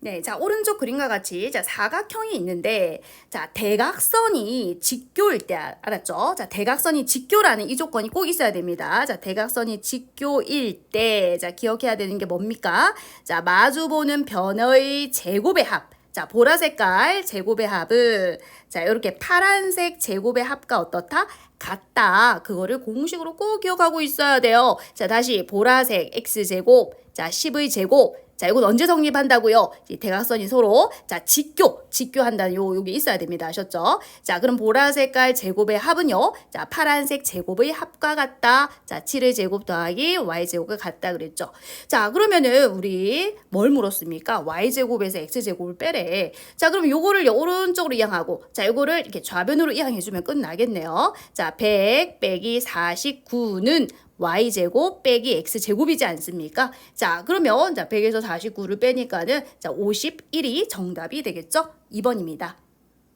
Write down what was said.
네, 자, 오른쪽 그림과 같이 자, 사각형이 있는데 자, 대각선이 직교일 때 알- 알았죠? 자, 대각선이 직교라는 이 조건이 꼭 있어야 됩니다. 자, 대각선이 직교일 때 자, 기억해야 되는 게 뭡니까? 자, 마주 보는 변의 제곱의 합. 자, 보라 색깔 제곱의 합은 자, 이렇게 파란색 제곱의 합과 어떻다? 같다. 그거를 공식으로 꼭 기억하고 있어야 돼요. 자, 다시 보라색 x제곱, 자, 10의 제곱, 자, 이건 언제 성립한다고요? 이 대각선이 서로 자, 직교, 직교한다는 요 요게 있어야 됩니다. 아셨죠? 자, 그럼 보라색깔 제곱의 합은요. 자, 파란색 제곱의 합과 같다. 자, 7의 제곱 더하기 y 제곱과 같다 그랬죠. 자, 그러면은 우리 뭘 물었습니까? y 제곱에서 x 제곱을 빼래. 자, 그럼 요거를 오른쪽으로 이항하고 자, 요거를 이렇게 좌변으로 이항해 주면 끝나겠네요. 자, 100 빼기 49는 y제곱 빼기 x제곱이지 않습니까? 자, 그러면 자, 100에서 49를 빼니까는 자, 51이 정답이 되겠죠? 2번입니다.